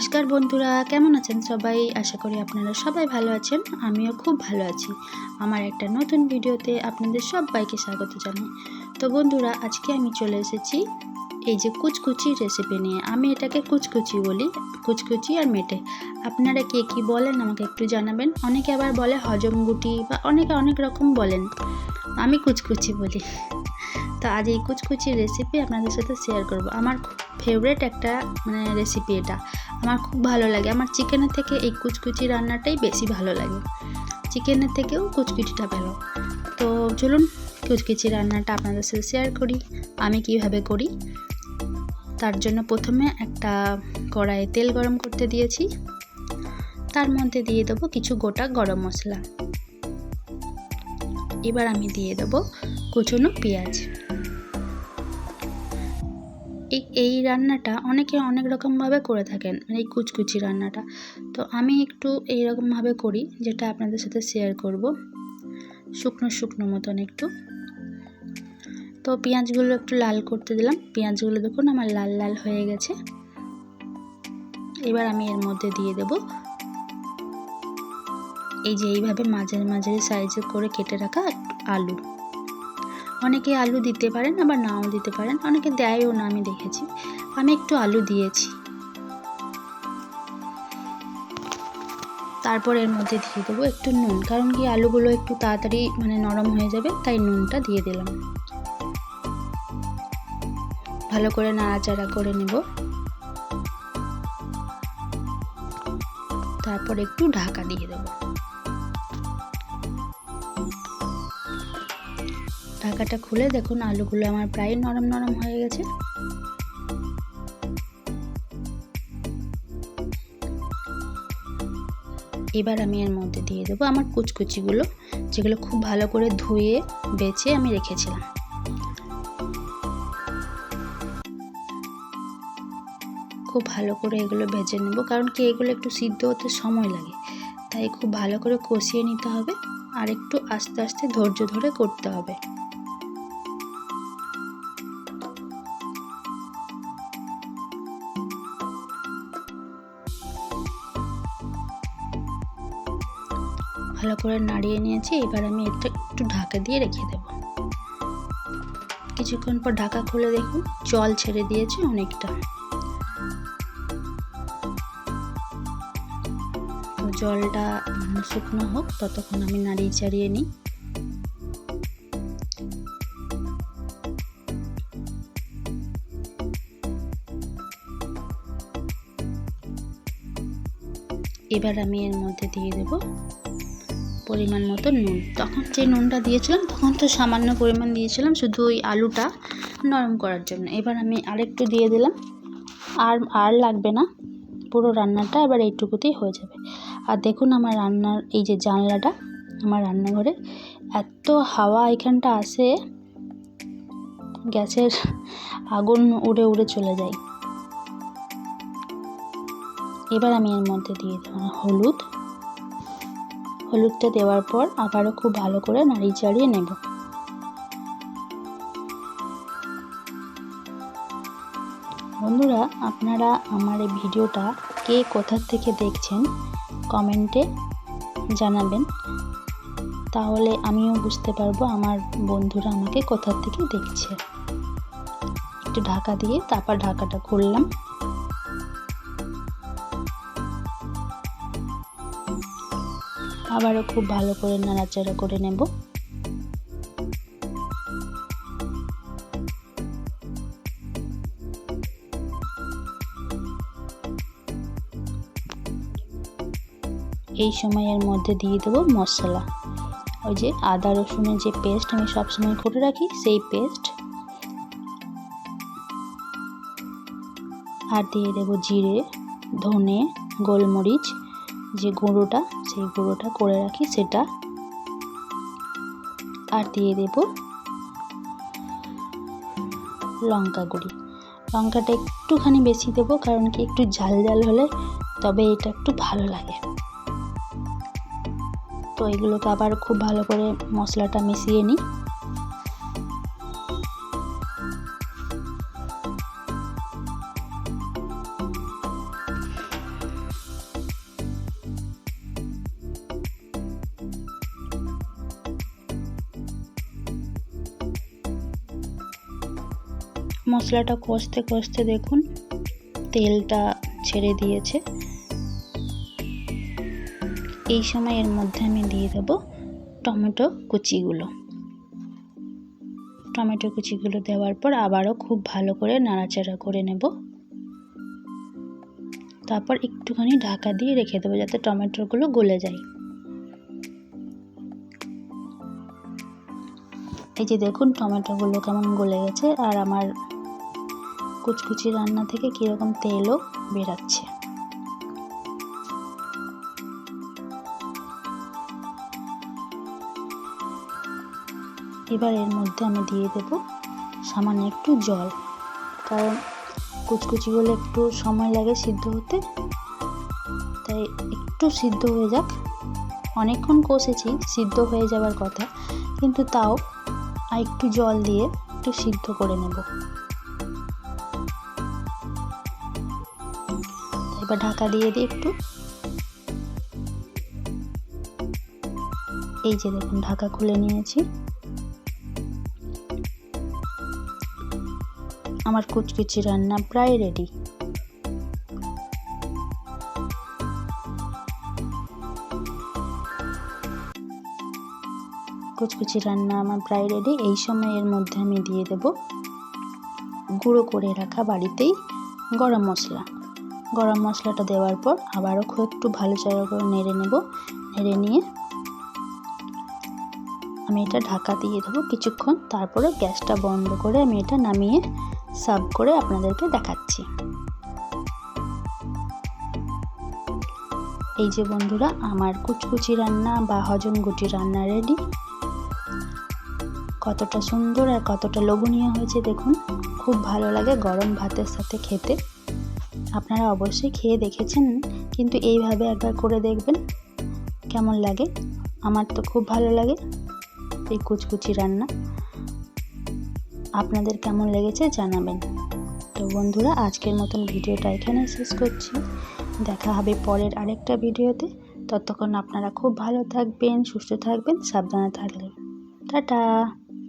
নমস্কার বন্ধুরা, কেমন আছেন সবাই? আশা করি আপনারা সবাই ভালো আছেন, আমিও খুব ভালো আছি। আমার একটা নতুন ভিডিওতে আপনাদের সবাইকে স্বাগত জানাই। তো বন্ধুরা, আজকে আমি চলে এসেছি এই যে কুচকুচি রেসিপি নিয়ে। আমি এটাকে কুচকুচি বলি, কুচকুচি আর মেটে। আপনারা কে কী বলেন আমাকে একটু জানাবেন। অনেকে আবার বলে হজম গুটি বা অনেকে অনেক রকম বলেন। আমি কুচকুচি বলি। তো আজ এই কুচকুচি রেসিপি আপনাদের সাথে শেয়ার করব। আমার ফেভারেট একটা মানে রেসিপি এটা। আমার খুব ভালো লাগে। আমার চিকেনের থেকে এই কুচকুচি রান্নাটাই বেশি ভালো লাগে। চিকেনের থেকেও কুচকুচিটা ভালো। তো চলুন কুচকুচি রান্নাটা আপনাদের সাথে শেয়ার করি। আমি কীভাবে করি? তার জন্য প্রথমে একটা কড়াইয়ে তেল গরম করতে দিয়েছি। তার মধ্যে দিয়ে দেবো কিছু গোটা গরম মশলা। এবার আমি দিয়ে দেবো কুচনো পেঁয়াজ। এই এই রান্নাটা অনেকে অনেক রকমভাবে করে থাকেন মানে এই কুচকুচি রান্নাটা। তো আমি একটু এই রকমভাবে করি, যেটা আপনাদের সাথে শেয়ার করব। শুকনো শুকনো মতন একটু। তো পেঁয়াজগুলো একটু লাল করতে দিলাম। পেঁয়াজগুলো দেখুন আমার লাল লাল হয়ে গেছে। এবার আমি এর মধ্যে দিয়ে দেব। এই যে এইভাবে মাঝারি মাঝারি সাইজে করে কেটে রাখা আলু। অনেকে আলু দিতে পারেন, আবার নাও দিতে পারেন। অনেকে দেয়ও না, আমি দেখেছি। আমি একটু আলু দিয়েছি। তারপর এর মধ্যে দিয়ে দেবো একটু নুন, কারণ কি আলুগুলো একটু তাড়াতাড়ি মানে নরম হয়ে যাবে, তাই নুনটা দিয়ে দিলাম। ভালো করে নাড়াচাড়া করে নেব। তারপর একটু ঢাকা দিয়ে দেবো। ঢাকাটা খুলে দেখুন, আলুগুলো আমার প্রায় নরম নরম হয়ে গেছে। এবার আমি এর মধ্যে দিয়ে দেবো আমার কুচকুচিগুলো, যেগুলো খুব ভালো করে ধুয়ে, বেছে আমি রেখেছিলাম। খুব ভালো করে এগুলো ভেজে নেব, কারণ কি এগুলো একটু সিদ্ধ হতে সময় লাগে। তাই খুব ভালো করে কষিয়ে নিতে হবে, আর একটু আস্তে আস্তে ধৈর্য ধরে করতে হবে। ভালো করে নাড়িয়ে নিয়েছি, এবার আমি এটা একটু ঢাকা দিয়ে রেখে দেব। কিছুক্ষণ পর ঢাকা খুলে দেখুন, জল ছেড়ে দিয়েছে অনেকটা। জলটা শুকনো হোক, ততক্ষণ আমি নাড়িয়ে চাড়িয়ে নিই। এবার আমি এর মধ্যে দিয়ে দেব পরিমাণ মতো নুন। তখন যে নুনটা দিয়েছিলাম, তখন তো সামান্য পরিমাণ দিয়েছিলাম শুধু ওই আলুটা নরম করার জন্য। এবার আমি আরেকটু দিয়ে দিলাম। আর আর লাগবে না। পুরো রান্নাটা এবার এইটুকুতেই হয়ে যাবে। আর দেখুন আমার রান্নার এই যে জানলাটা, আমার রান্নাঘরে এত হাওয়া এখানটা আসে, গ্যাসের আগুন উড়ে উড়ে চলে যায়। এবার আমি এর মধ্যে দিয়ে দেবো হলুদ। হলুদটা দেওয়ার পর আবারও খুব ভালো করে নাড়িয়ে চাড়িয়ে নেব। বন্ধুরা, আপনারা আমার এই ভিডিওটা কে কোথার থেকে দেখছেন কমেন্টে জানাবেন। তাহলে আমিও বুঝতে পারব আমার বন্ধুরা আমাকে কোথার থেকে দেখছে। একটু ঢাকা দিয়ে তারপর ঢাকাটা খুললাম। আবারও খুব ভালো করে নাড়াচাড়া করে নেব। এই সময়ের মধ্যে দিয়ে দেবো মশলা। ওই যে আদা, রসুনের যে পেস্ট আমি সবসময় করে রাখি, সেই পেস্ট আর দিয়ে দেবো জিরে, ধনে, গোলমরিচ যে গুঁড়োটা, সেই গুঁড়োটা করে রাখি, সেটা আর দিয়ে দেব লঙ্কা গুঁড়ি। লঙ্কাটা একটুখানি বেশি দেবো, কারণ কি একটু ঝাল ঝাল হলে তবে এটা একটু ভালো লাগে। তো এগুলোকে আবার খুব ভালো করে মশলাটা মিশিয়ে নিই। মশলাটা কষতে কষতে দেখুন, তেলটা ছেড়ে দিয়েছে। এই সময় এর মধ্যে আমি দিয়ে দেব টমেটো কুচিগুলো। টমেটো কুচিগুলো দেওয়ার পর আবারও খুব ভালো করে নাড়াচাড়া করে নেব। তারপর একটুখানি ঢাকা দিয়ে রেখে দেবো যাতে টমেটোগুলো গলে যায়। এই যে দেখুন টমেটোগুলো কেমন গলে গেছে আর আমার কুচকুচি রান্না থেকে কীরকম তেলও বেরাচ্ছে। এবার এর মধ্যে আমি দিয়ে দেব সামান্য একটু জল। কারণ কুচকুচি কুচকুচিগুলো একটু সময় লাগে সিদ্ধ হতে। তাই একটু সিদ্ধ হয়ে যাক। অনেকক্ষণ কষেছি, সিদ্ধ হয়ে যাবার কথা। কিন্তু তাও আর একটু জল দিয়ে একটু সিদ্ধ করে নেব। এবার ঢাকা দিয়ে দিই একটু। এই যে দেখুন, ঢাকা খুলে নিয়েছি। আমার কুচকুচি রান্না প্রায় রেডি কুচকুচি রান্না আমার প্রায় রেডি এই সময়ের মধ্যে আমি দিয়ে দেব গুঁড়ো করে রাখা বাড়িতেই গরম মশলা। গরম মশলাটা দেওয়ার পর আবারও খুব একটু ভালো জায়গা করে নেড়ে নেব। নেড়ে নিয়ে আমি এটা ঢাকা দিয়ে দেবো কিছুক্ষণ। তারপরে গ্যাসটা বন্ধ করে আমি এটা নামিয়ে সার্ভ করে আপনাদেরকে দেখাচ্ছি। এই যে বন্ধুরা, আমার কুচকুচি রান্না বা হজম গুটি রান্না রেডি কতটা সুন্দর আর কতটা লোভনীয় হয়েছে দেখুন। খুব ভালো লাগে গরম ভাতের সাথে খেতে। আপনারা অবশ্যই খেয়ে দেখেছেন, কিন্তু এইভাবে একবার করে দেখবেন, কেমন লাগে? আমার তো খুব ভালো লাগে এই কুচকুচি রান্না। আপনাদের কেমন লেগেছে জানাবেন। তো বন্ধুরা, আজকের মতন ভিডিওটা এখানে শেষ করছি। দেখা হবে পরের আরেকটা ভিডিওতে। ততক্ষণ আপনারা খুব ভালো থাকবেন, সুস্থ থাকবেন, সাবধানে থাকবেন। টাটা!